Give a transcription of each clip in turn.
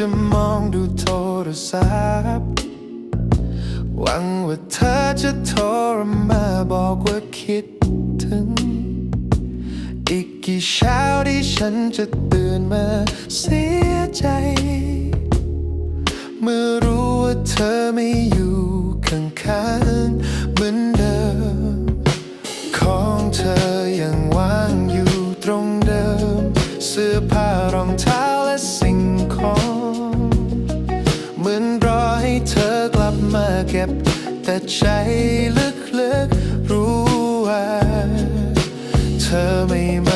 จะมองดูโทรศัพท์ หวังว่าเธอจะโทรมาบอกว่าคิดถึง อีกกี่เช้าที่ฉันจะตื่นมาเสียใจ เมื่อรู้ว่าเธอไม่อยู่ข้างๆ ก็บ แต่ใจลึกๆรู้ว่า เธอไม่มา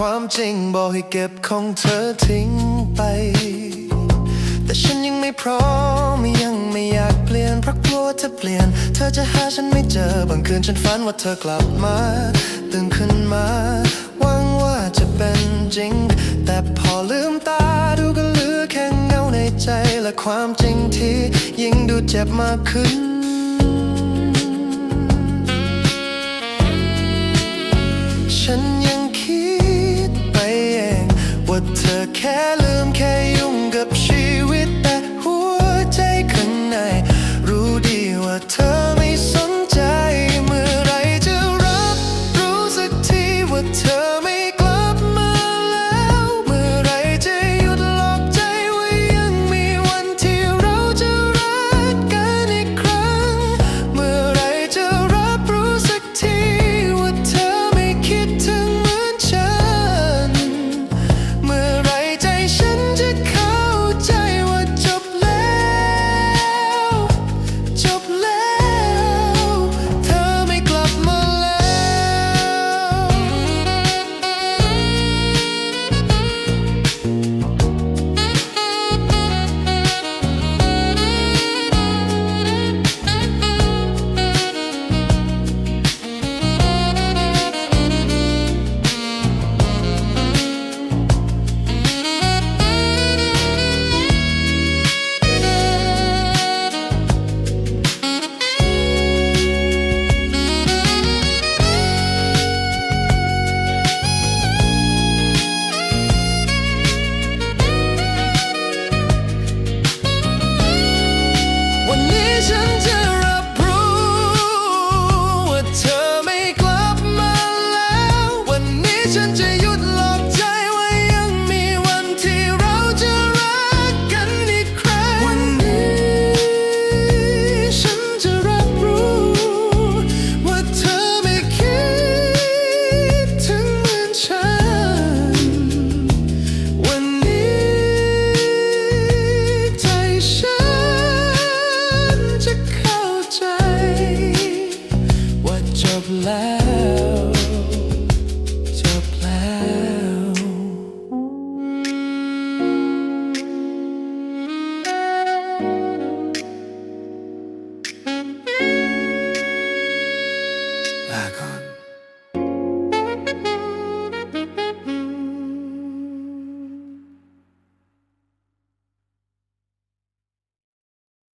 ความจริงบอกให้เก็บของเธอทิ้งไป แต่ฉันยังไม่พร้อมยังไม่อยากเปลี่ยนเพราะกลัวว่าจะเปลี่ยน เธอจะหาฉันไม่เจอบางคืนฉันฝันว่าเธอกลับมาตื่นขึ้นมาหวังว่าจะเป็นจริง แต่พอลืมตาดูก็เหลือแค่เงาในใจและความจริงที่ยิ่งดูเจ็บมากขึ้นฉัน ยั Chân